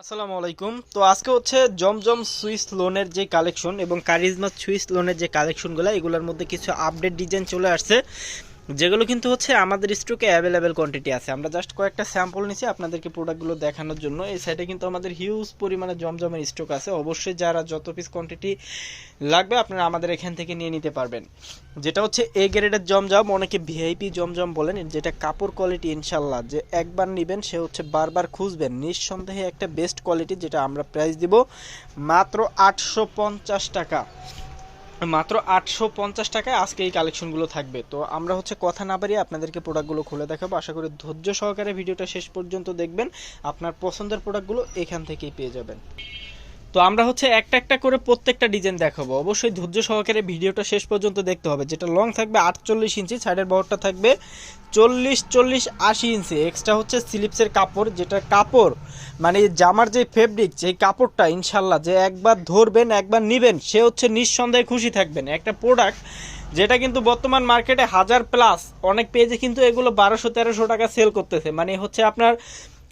আসসালামু আলাইকুম। তো আজকে হচ্ছে জমজম সুইস লোনের যে কালেকশন এবং কারিজমা সুইস লোনের যে কালেকশনগুলো, এগুলোর মধ্যে কিছু আপডেট ডিজাইন চলে আসছে। যেগুলো কিন্তু হচ্ছে আমাদের স্টকে অ্যাভেলেবেল কোয়ান্টিটি আছে। আমরা জাস্ট কয়েকটা স্যাম্পল নিছি আপনাদেরকে প্রোডাক্টগুলো দেখানোর জন্য। এই সাইডে কিন্তু আমাদের হিউজ পরিমাণে জমজমের স্টক আছে। অবশ্যই যারা যত পিস কোয়ান্টিটি লাগবে আপনারা আমাদের এখান থেকে নিয়ে নিতে পারবেন। যেটা হচ্ছে এ গ্রেডের জমজম, অনেকে ভিআইপি জমজম বলেন, যেটা কাপড় কোয়ালিটি ইনশাল্লাহ যে একবার নেবেন, সে হচ্ছে বারবার খুঁজবেন। নিঃসন্দেহে একটা বেস্ট কোয়ালিটি যেটা আমরা প্রাইস দিব মাত্র আটশো পঞ্চাশ টাকা। মাত্র আটশো পঞ্চাশ টাকায় আজকে এই কালেকশনগুলো থাকবে। তো আমরা হচ্ছে কথা না পারি আপনাদেরকে প্রোডাক্টগুলো খুলে দেখাবো। আশা করি ধৈর্য সহকারে ভিডিওটা শেষ পর্যন্ত দেখবেন। আপনার পছন্দের প্রোডাক্টগুলো এখান থেকেই পেয়ে যাবেন। তো আমরা হচ্ছে একটা একটা করে প্রত্যেকটা ডিজাইন দেখাবো। অবশ্যই ধৈর্য সহকারে ভিডিওটা শেষ পর্যন্ত দেখতে হবে। যেটা লং থাকবে আটচল্লিশ ইঞ্চি সাইডের বহরটা থাকবে চল্লিশ চল্লিশ, আশি ইঞ্চি। এক্সট্রা হচ্ছে স্লিপসের কাপড়, যেটা কাপড় মানে জামার যে ফেব্রিক যে কাপড়টা ইনশাল্লাহ যে একবার ধরবেন, একবার নিবেন, সে হচ্ছে নিঃসন্দেহে খুশি থাকবেন। একটা প্রোডাক্ট যেটা কিন্তু বর্তমান মার্কেটে হাজার প্লাস অনেক পেজে কিন্তু এগুলো বারোশো, তেরোশো টাকা সেল করতেছে। মানে হচ্ছে আপনার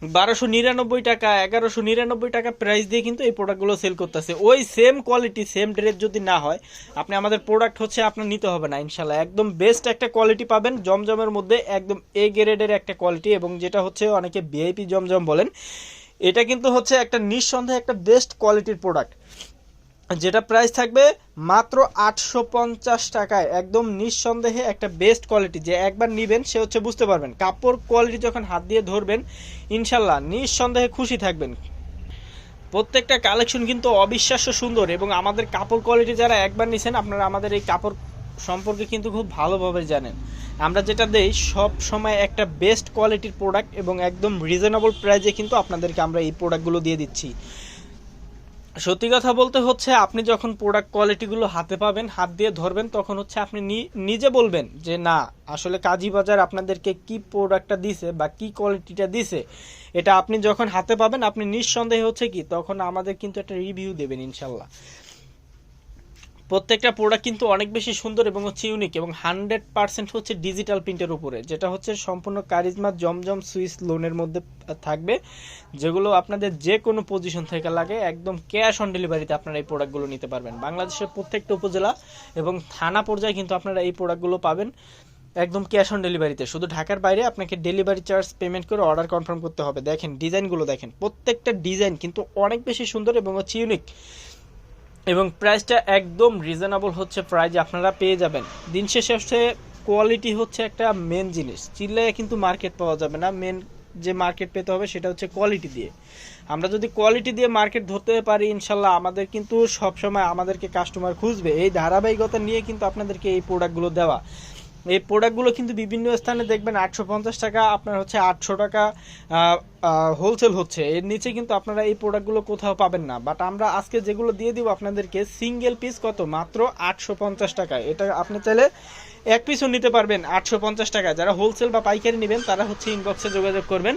বারোশো নিরানব্বই টাকা, এগারোশো নিরানব্বই টাকা প্রাইস দিয়ে কিন্তু এই প্রোডাক্টগুলো সেল করতেছে। ওই সেম কোয়ালিটি সেম ড্রেস যদি না হয়, আপনি আমাদের প্রোডাক্ট হচ্ছে আপনার নিতে হবে না, ইনশাল্লাহ। একদম বেস্ট একটা কোয়ালিটি পাবেন, জমজমের মধ্যে একদম এ গ্রেডের একটা কোয়ালিটি এবং যেটা হচ্ছে অনেকে ভিআইপি জমজম বলেন, এটা কিন্তু হচ্ছে একটা নিঃসন্দেহে একটা বেস্ট কোয়ালিটির প্রোডাক্ট যেটা প্রাইস থাকবে মাত্র আটশো পঞ্চাশ টাকায়। একদম নিঃসন্দেহে একটা বেস্ট কোয়ালিটি যে একবার নিবেন, সে হচ্ছে বুঝতে পারবেন। কাপড় কোয়ালিটি যখন হাত দিয়ে ধরবেন, ইনশাল্লাহ নিঃসন্দেহে খুশি থাকবেন। প্রত্যেকটা কালেকশন কিন্তু অবিশ্বাস্য সুন্দর এবং আমাদের কাপড় কোয়ালিটি যারা একবার নিছেন, আপনারা আমাদের এই কাপড় সম্পর্কে কিন্তু খুব ভালোভাবে জানেন। আমরা যেটা দেই, সব সময় একটা বেস্ট কোয়ালিটির প্রোডাক্ট এবং একদম রিজনেবল প্রাইজে কিন্তু আপনাদেরকে আমরা এই প্রোডাক্টগুলো দিয়ে দিচ্ছি। সত্যি কথা বলতে হচ্ছে আপনি যখন প্রোডাক্ট কোয়ালিটিগুলো হাতে পাবেন, হাত দিয়ে ধরবেন, তখন হচ্ছে আপনি নিজে বলবেন যে, না, আসলে কাজী বাজার আপনাদেরকে কি প্রোডাক্টটা দিছে বা কি কোয়ালিটিটা দিছে? এটা আপনি যখন হাতে পাবেন, আপনি নিঃসন্দেহে হচ্ছে কি, তখন আমাদের কিন্তু একটা রিভিউ দেবেন ইনশাল্লাহ। প্রত্যেকটা প্রোডাক্ট কিন্তু অনেক বেশি সুন্দর এবং হচ্ছে ইউনিক এবং হান্ড্রেড পার্সেন্ট হচ্ছে ডিজিটাল প্রিন্টের উপরে, যেটা হচ্ছে সম্পূর্ণ কারিজমা জমজম সুইস লোনের মধ্যে থাকবে, যেগুলো আপনাদের যে কোনো পজিশন থেকে লাগে, একদম ক্যাশ অন ডেলিভারিতে আপনারা এই প্রোডাক্টগুলো নিতে পারবেন। বাংলাদেশের প্রত্যেকটা উপজেলা এবং থানা পর্যায়ে কিন্তু আপনারা এই প্রোডাক্টগুলো পাবেন একদম ক্যাশ অন ডেলিভারিতে শুধু ঢাকার বাইরে আপনাকে ডেলিভারি চার্জ পেমেন্ট করে অর্ডার কনফার্ম করতে হবে। দেখেন ডিজাইনগুলো দেখেন, প্রত্যেকটা ডিজাইন কিন্তু অনেক বেশি সুন্দর এবং হচ্ছে ইউনিক এবং প্রাইসটা একদম রিজনেবল হচ্ছে প্রাইজ আপনারা পেয়ে যাবেন। দিন শেষে হচ্ছে কোয়ালিটি হচ্ছে একটা মেন জিনিস। চিল্লায় কিন্তু মার্কেট পাওয়া যাবে না। মেন যে মার্কেট পেতে হবে সেটা হচ্ছে কোয়ালিটি দিয়ে। আমরা যদি কোয়ালিটি দিয়ে মার্কেট ধরতে পারি, ইনশাল্লাহ আমাদের কিন্তু সবসময় আমাদেরকে কাস্টমার খুঁজবে। এই ধারাবাহিকতা নিয়ে কিন্তু আপনাদেরকে এই প্রোডাক্টগুলো দেওয়া। এই প্রোডাক্টগুলো কিন্তু বিভিন্ন স্থানে দেখবেন আটশো পঞ্চাশ টাকা, আপনার হচ্ছে আটশো টাকা হোলসেল হচ্ছে। এর নিচে কিন্তু আপনারা এই প্রোডাক্টগুলো কোথাও পাবেন না। বাট আমরা আজকে যেগুলো দিয়ে দিব আপনাদেরকে সিঙ্গেল পিস কত? মাত্র আটশো পঞ্চাশ টাকায় এটা আপনি চাইলে এক পিসও নিতে পারবেন, আটশো পঞ্চাশ টাকা। যারা হোলসেল বা পাইকারি নেবেন, তারা হচ্ছে ইনবক্সে যোগাযোগ করবেন।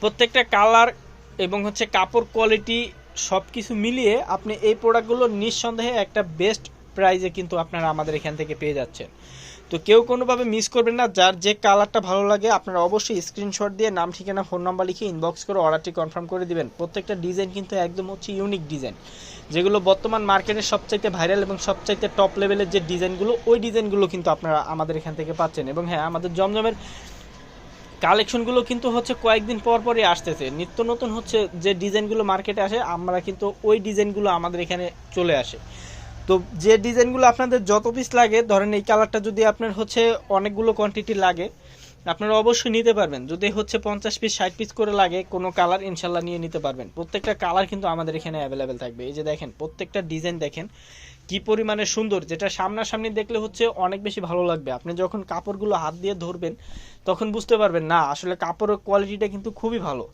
প্রত্যেকটা কালার এবং হচ্ছে কাপড় কোয়ালিটি সব কিছু মিলিয়ে আপনি এই প্রোডাক্টগুলো নিঃসন্দেহে একটা বেস্ট প্রাইজে কিন্তু আপনারা আমাদের এখান থেকে পেয়ে যাচ্ছেন। তো কেউ কোনোভাবে মিস করবেন না, যার যে কালারটা ভালো লাগে আপনারা অবশ্যই স্ক্রিনশট দিয়ে নাম, ঠিকানা ফোন নাম্বার লিখে ইনবক্স করে অর্ডারটি কনফার্ম করে দিবেন। প্রত্যেকটা ডিজাইন কিন্তু একদম হচ্ছে ইউনিক ডিজাইন যেগুলো বর্তমান মার্কেটের সবচাইতে ভাইরাল এবং সবচাইতে টপ লেভেলের যে ডিজাইনগুলো ওই ডিজাইনগুলো কিন্তু আপনারা আমাদের এখান থেকে পাচ্ছেন। এবং হ্যাঁ আমাদের জমজমের কালেকশনগুলো কিন্তু হচ্ছে কয়েকদিন পর পরই আসতেছে। নিত্য নতুন হচ্ছে যে ডিজাইনগুলো মার্কেটে আসে, আমরা কিন্তু ওই ডিজাইনগুলো আমাদের এখানে চলে আসে। তো যে ডিজাইনগুলো আপনাদের যত পিস লাগে, ধরেন এই কালারটা যদি আপনার হচ্ছে অনেকগুলো কোয়ান্টিটি লাগে, আপনারা অবশ্যই নিতে পারবেন। যদি হচ্ছে পঞ্চাশ পিস ষাট পিস করে লাগে, কোনো কালার ইনশাল্লাহ নিয়ে নিতে পারবেন। প্রত্যেকটা কালার কিন্তু আমাদের এখানে অ্যাভেলেবেল থাকবে। এই যে দেখেন, প্রত্যেকটা ডিজাইন দেখেন, কি পরিমাণে সুন্দর। যেটা সামনাসামনি দেখলে হচ্ছে অনেক বেশি ভালো লাগবে। আপনি যখন কাপড়গুলো হাত দিয়ে ধরবেন, তখন বুঝতে পারবেন, না, আসলে কাপড়ের কোয়ালিটিটা কিন্তু খুবই ভালো।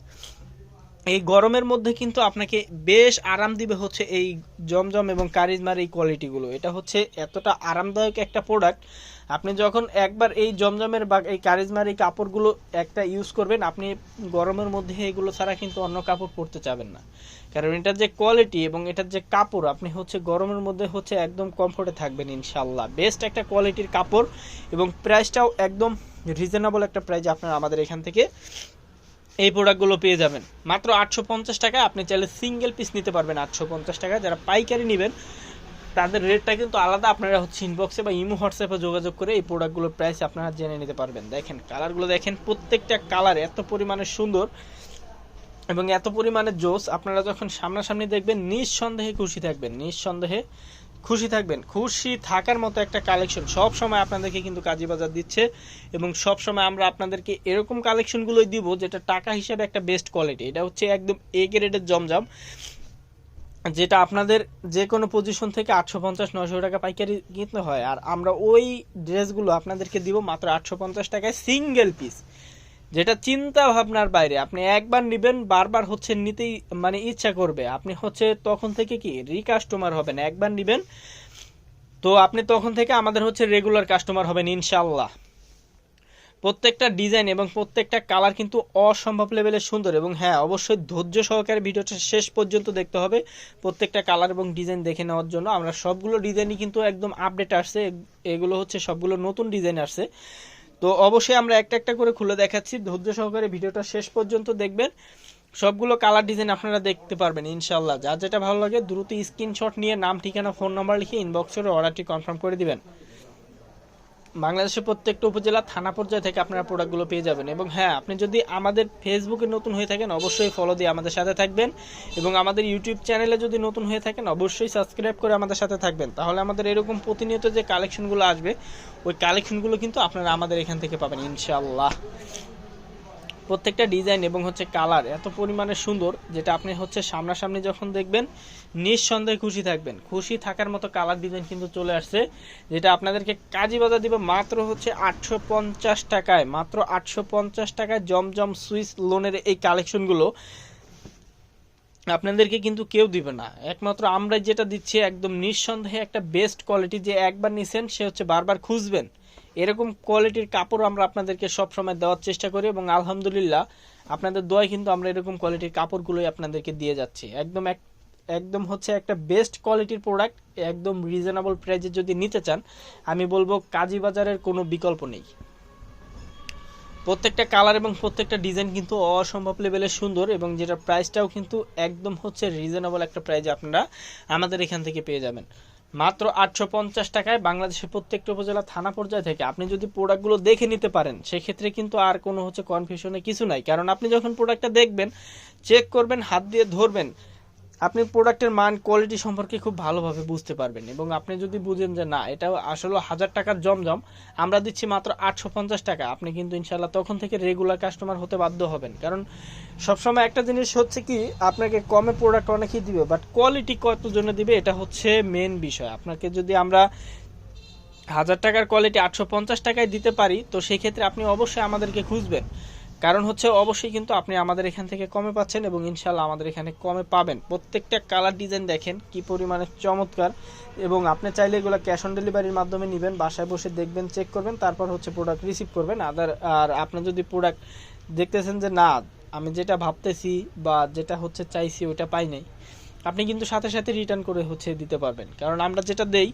এই গরমের মধ্যে কিন্তু আপনাকে বেশ আরাম দিবে হচ্ছে এই জমজম এবং কারিজমার এই কোয়ালিটিগুলো। এটা হচ্ছে এতটা আরামদায়ক একটা প্রোডাক্ট আপনি যখন একবার এই জমজমের বা এই কারিজমার এই কাপড়গুলো একটা ইউজ করবেন, আপনি গরমের মধ্যে এগুলো ছাড়া কিন্তু অন্য কাপড় পরতে চাবেন না। কারণ এটার যে কোয়ালিটি এবং এটার যে কাপড়, আপনি হচ্ছে গরমের মধ্যে হচ্ছে একদম কমফোর্টে থাকবেন ইনশাল্লাহ বেস্ট একটা কোয়ালিটির কাপড় এবং প্রাইসটাও একদম রিজনেবল একটা প্রাইস আপনারা আমাদের এখান থেকে এই প্রোডাক্টগুলো পেয়ে যাবেন। মাত্র আটশো পঞ্চাশ টাকায় আপনি চাইলে সিঙ্গেল পিস নিতে পারবেন আটশো পঞ্চাশ টাকায় যারা পাইকারি নেবেন, তাদের রেটটা কিন্তু আলাদা। আপনারা হচ্ছে ইনবক্সে বা ইমো হোয়াটসঅ্যাপে যোগাযোগ করে এই প্রোডাক্টগুলোর প্রাইস আপনারা জেনে নিতে পারবেন। দেখেন কালারগুলো দেখেন, প্রত্যেকটা কালার এত পরিমাণে সুন্দর এবং এত পরিমাণে জোস। আপনারা যখন সামনাসামনি দেখবেন, নিঃসন্দেহে খুশি থাকবেন। নিঃসন্দেহে খুশি থাকবেন। খুশি থাকার মতো একটা কালেকশন সব সময় আপনাদেরকে কিন্তু কাজী বাজার দিচ্ছে এবং সব সময় আমরা আপনাদেরকে এরকম কালেকশনগুলোই দিব যেটা টাকা হিসাবে একটা বেস্ট কোয়ালিটি এটা হচ্ছে একদম এ গ্রেডের জমজম, যেটা আপনাদের যে কোনো পজিশন থেকে আটশো পঞ্চাশ নশো টাকা পাইকারি কিনতে হয়। আর আমরা ওই ড্রেসগুলো আপনাদেরকে দিব মাত্র আটশো পঞ্চাশ টাকায় সিঙ্গেল পিস যেটা চিন্তা ভাবনার বাইরে। আপনি একবার নেবেন, বারবার হচ্ছে নিতেই মানে ইচ্ছা করবে। আপনি হচ্ছে তখন থেকে কি রিকাস্টমার হবেন, একবার নেবেন। তো আপনি তখন থেকে আমাদের হচ্ছে রেগুলার কাস্টমার হবেন ইনশাল্লাহ প্রত্যেকটা ডিজাইন এবং প্রত্যেকটা কালার কিন্তু অসম্ভব লেভেলের সুন্দর এবং হ্যাঁ অবশ্যই ধৈর্য সহকারে ভিডিওটা শেষ পর্যন্ত দেখতে হবে। প্রত্যেকটা কালার এবং ডিজাইন দেখে নেওয়ার জন্য আমরা সবগুলো ডিজাইনই কিন্তু একদম আপডেট আসছে। এগুলো হচ্ছে সবগুলো নতুন ডিজাইন আসছে। তো অবশ্যই আমরা একটা একটা করে খুলে দেখাচ্ছি। ধৈর্য সহকারে ভিডিওটা শেষ পর্যন্ত দেখবেন। সবগুলো কালার ডিজাইন আপনারা দেখতে পারবেন ইনশাল্লাহ যা যেটা ভালো লাগে, দ্রুত স্ক্রিনশট নিয়ে নাম, ঠিকানা ফোন নাম্বার লিখে ইনবক্স করে অর্ডারটি কনফার্ম করে দিবেন। বাংলাদেশের প্রত্যেকটা উপজেলা থানা পর্যায়ে থেকে আপনারা প্রোডাক্টগুলো পেয়ে যাবেন। এবং হ্যাঁ আপনি যদি আমাদের ফেসবুকে নতুন হয়ে থাকেন, অবশ্যই ফলো দিয়ে আমাদের সাথে থাকবেন। এবং আমাদের ইউটিউব চ্যানেলে যদি নতুন হয়ে থাকেন, অবশ্যই সাবস্ক্রাইব করে আমাদের সাথে থাকবেন। তাহলে আমাদের এরকম প্রতিনিয়ত যে কালেকশনগুলো আসবে, ওই কালেকশনগুলো কিন্তু আপনারা আমাদের এখান থেকে পাবেন ইনশাল্লাহ প্রত্যেকটা ডিজাইন এবং হচ্ছে কালার এত পরিমাণে সুন্দর, যেটা আপনি হচ্ছে সামনাসামনি যখন দেখবেন, নিঃসন্দেহে খুশি থাকবেন। খুশি থাকার মতো কালার ডিজাইন কিন্তু চলে আসছে, যেটা আপনাদেরকে কাজী বাজার দিব মাত্র হচ্ছে আটশো পঞ্চাশ টাকায়, মাত্র আটশো পঞ্চাশ টাকায় জমজম সুইস লোনের এই কালেকশনগুলো আপনাদেরকে কিন্তু কেউ দিবে না। একমাত্র আমরা যেটা দিচ্ছি, একদম নিঃসন্দেহে একটা বেস্ট কোয়ালিটি যে একবার নিছেন, সে হচ্ছে বারবার খুঁজবেন। এরকম কোয়ালিটির কাপড় আমরা আপনাদেরকে সবসময় দেওয়ার চেষ্টা করি এবং আলহামদুলিল্লাহ আপনাদের দোয়ায় কিন্তু আমরা এরকম কোয়ালিটির কাপড়গুলোই আপনাদেরকে দিয়ে যাচ্ছি। একদম এক একদম হচ্ছে একটা বেস্ট কোয়ালিটির প্রোডাক্ট একদম রিজনেবল প্রাইজে যদি নিতে চান, আমি বলব কাজী বাজারের কোনো বিকল্প নেই। প্রত্যেকটা কালার এবং প্রত্যেকটা ডিজাইন কিন্তু অসম্ভব লেভেলের সুন্দর এবং যেটা প্রাইসটাও কিন্তু একদম হচ্ছে রিজনেবল একটা প্রাইজে আপনারা আমাদের এখান থেকে পেয়ে যাবেন। মাত্র আটশো পঞ্চাশ টাকায় বাংলাদেশের প্রত্যেকটা উপজেলা থানা পর্যায়ে থেকে আপনি যদি প্রোডাক্টগুলো দেখে নিতে পারেন, সেক্ষেত্রে কিন্তু আর কোনো হচ্ছে কনফিউশনে কিছু নাই। কারণ আপনি যখন প্রোডাক্টটা দেখবেন চেক করবেন, হাত দিয়ে ধরবেন আপনি প্রোডাক্টের মান, কোয়ালিটি সম্পর্কে খুব ভালোভাবে বুঝতে পারবেন এবং আপনি যদি বুঝেন যে না, এটা আসলে হাজার টাকার জমজম, আমরা দিচ্ছি মাত্র আটশো পঞ্চাশ টাকা, আপনি কিন্তু ইনশাল্লাহ তখন থেকে রেগুলার কাস্টমার হতে বাধ্য হবেন। কারণ সবসময় একটা জিনিস হচ্ছে কি, আপনাকে কমে প্রোডাক্ট অনেকেই দিবে বাট কোয়ালিটি কত জন্য দিবে, এটা হচ্ছে মেন বিষয়। আপনাকে যদি আমরা হাজার টাকার কোয়ালিটি আটশো পঞ্চাশ টাকায় দিতে পারি, তো সেক্ষেত্রে আপনি অবশ্যই আমাদেরকে খুঁজবেন। কারণ হচ্ছে অবশ্যই কিন্তু আপনি আমাদের এখান থেকে কমে পাচ্ছেন এবং ইনশাল্লাহ আমাদের এখানে কমে পাবেন। প্রত্যেকটা কালার ডিজাইন দেখেন কি পরিমাণে চমৎকার এবং আপনি চাইলে এগুলো ক্যাশ অন ডেলিভারির মাধ্যমে নেবেন, বাসায় বসে দেখবেন চেক করবেন, তারপর হচ্ছে প্রোডাক্ট রিসিভ করবেন। আদার আর আপনি যদি প্রোডাক্ট দেখতেছেন যে না, আমি যেটা ভাবতেছি বা যেটা হচ্ছে চাইছি ওইটা পাই নাই, আপনি কিন্তু সাথে সাথে রিটার্ন করে হচ্ছে দিতে পারবেন। কারণ আমরা যেটা দেই,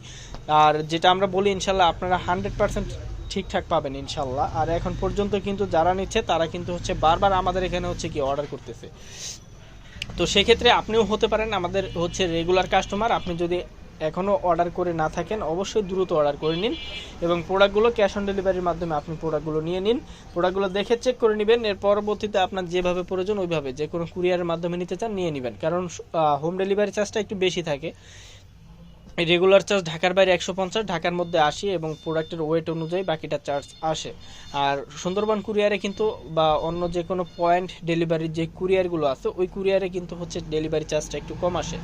আর যেটা আমরা বলি ইনশাল্লাহ আপনারা হান্ড্রেড পার্সেন্ট ঠিকঠাক পাবেন ইনশাল্লাহ। আর এখন পর্যন্ত কিন্তু যারা নিচ্ছে, তারা কিন্তু হচ্ছে বারবার আমাদের এখানে হচ্ছে কি অর্ডার করতেছে। তো সেক্ষেত্রে আপনিও হতে পারেন, আমাদের হচ্ছে রেগুলার কাস্টমার আপনি যদি এখনও অর্ডার করে না থাকেন, অবশ্যই দ্রুত অর্ডার করে নিন এবং প্রোডাক্টগুলো ক্যাশ অন ডেলিভারির মাধ্যমে আপনি প্রোডাক্টগুলো নিয়ে নিন। প্রোডাক্টগুলো দেখে চেক করে নেবেন, এর পরবর্তীতে আপনার যেভাবে প্রয়োজন ওইভাবে, যে কোনো কুরিয়ারের মাধ্যমে নিতে চান, নিয়ে নেবেন। কারণ হোম ডেলিভারি চার্জটা একটু বেশি থাকে। রেগুলার চার্জ ঢাকার বাইরে একশো পঞ্চাশ, ঢাকার মধ্যে আসি এবং প্রোডাক্টের ওয়েট অনুযায়ী বাকিটা চার্জ আসে। আর সুন্দরবন কুরিয়ারে কিন্তু বা অন্য যে কোনো পয়েন্ট ডেলিভারির যে কুরিয়ারগুলো আছে, ওই কুরিয়ারে কিন্তু হচ্ছে ডেলিভারি চার্জটা একটু কম আসে।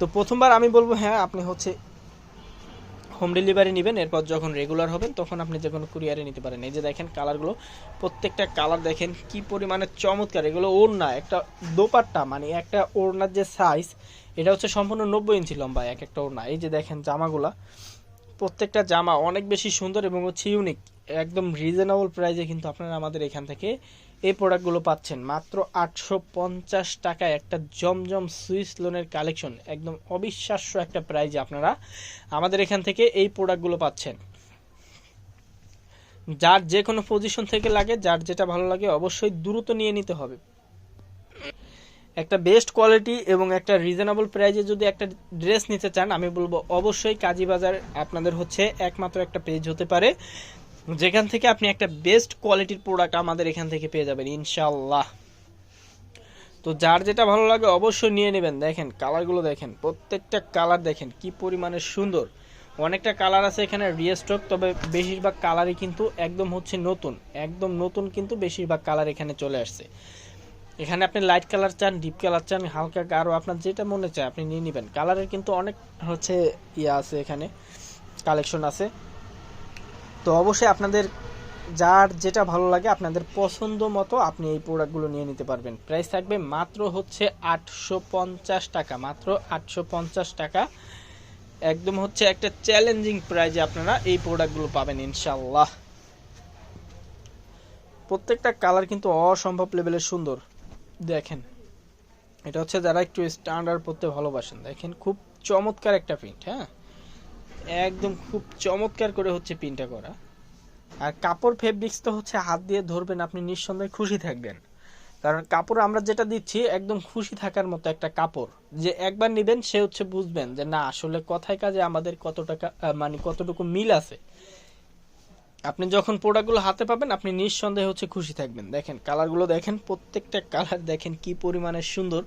তো প্রথমবার আমি বলব হ্যাঁ আপনি হচ্ছে হোম ডেলিভারি নেবেন, এরপর যখন রেগুলার হবেন, তখন আপনি যে কোনো কুরিয়ারে নিতে পারেন। এই যে দেখেন কালারগুলো প্রত্যেকটা কালার দেখেন কি পরিমাণে চমৎকার। এগুলো ওড়না, একটা দোপাট্টা মানে একটা ওড়নার যে সাইজ এটা হচ্ছে সম্পূর্ণ নব্বই ইঞ্চি লম্বা এক একটা ওড়না। এই যে দেখেন জামাগুলা, প্রত্যেকটা জামা অনেক বেশি সুন্দর এবং হচ্ছে ইউনিক একদম রিজনেবল প্রাইসে কিন্তু আপনারা আমাদের এখান থেকে এই প্রোডাক্টগুলো পাচ্ছেন। মাত্র আটশো পঞ্চাশ টাকায় একটা জমজম সুইস লোনের কালেকশন একদম অবিশ্বাস্য একটা প্রাইজে আপনারা আমাদের এখান থেকে এই প্রোডাক্টগুলো পাচ্ছেন। যার যে কোনো পজিশন থেকে লাগে, যার যেটা ভালো লাগে অবশ্যই দ্রুত নিয়ে নিতে হবে। একটা বেস্ট কোয়ালিটি এবং একটা রিজনেবল প্রাইজে যদি একটা ড্রেস নিতে চান, আমি বলব অবশ্যই কাজী বাজার আপনাদের হচ্ছে একমাত্র একটা পেজ হতে পারে। যেখান থেকে আপনি একটা বেস্ট কোয়ালিটির প্রোডাক্ট আমাদের এখান থেকে পেয়ে যাবেন ইনশাল্লাহ তো যার যেটা ভালো লাগে অবশ্যই নিয়ে নেবেন। দেখেন কালারগুলো দেখেন, প্রত্যেকটা কালার দেখেন, কি পরিমাণে সুন্দর। অনেকটা কালার আছে এখানে রিস্টক তবে বেশিরভাগ কালারই কিন্তু একদম হচ্ছে নতুন। একদম নতুন কিন্তু বেশিরভাগ কালার এখানে চলে আসছে। এখানে আপনি লাইট কালার চান ডিপ কালার চান, হালকা গাঢ়, আপনার যেটা মনে চায় আপনি নিয়ে নেবেন। কালারের কিন্তু অনেক হচ্ছে ইয়ে আছে এখানে কালেকশন আছে। তো অবশ্যই আপনাদের যার যেটা ভালো লাগে আপনাদের পছন্দ মতো আপনি এই প্রোডাক্টগুলো নিয়ে নিতে পারবেন। প্রাইস থাকবে মাত্র হচ্ছে আটশো পঞ্চাশ টাকা, মাত্র আটশো পঞ্চাশ টাকা। একদম হচ্ছে একটা চ্যালেঞ্জিং প্রাইজে আপনারা এই প্রোডাক্টগুলো পাবেন ইনশাল্লাহ প্রত্যেকটা কালার কিন্তু অসম্ভব লেভেলের সুন্দর। দেখেন, এটা হচ্ছে যারা একটু স্ট্যান্ডার্ড পড়তে ভালোবাসেন, দেখেন খুব চমৎকার একটা প্রিন্ট হ্যাঁ? একদম খুব চমৎকার করে হচ্ছে প্রিন্টটা করা। আর কাপড় ফেব্রিক্স তো হচ্ছে হাত দিয়ে ধরবেন, আপনি নিঃসন্দেহে খুশি থাকবেন। কারণ কাপড় আমরা যেটা দিচ্ছি, একদম খুশি থাকার মতো একটা কাপড়। যে একবার নেবেন, সে হচ্ছে বুঝবেন যে না, আসলে কথায় কাজে আমাদের কত টাকা মানে কতটুকু মিল আছে। আপনি যখন প্রোডাক্টগুলো হাতে পাবেন, আপনি নিঃসন্দেহে হচ্ছে খুশি থাকবেন। দেখেন কালারগুলো দেখেন, প্রত্যেকটা কালার দেখেন কি পরিমাণে সুন্দর।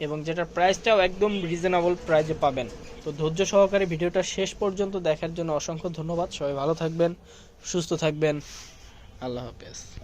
এবং যেটার প্রাইসটাও একদম রিজনেবল প্রাইজে পাবেন। তো ধৈর্য সহকারে ভিডিওটা শেষ পর্যন্ত দেখার জন্য অসংখ্য ধন্যবাদ। সবাই ভালো থাকবেন, সুস্থ থাকবেন। আল্লাহ হাফেজ।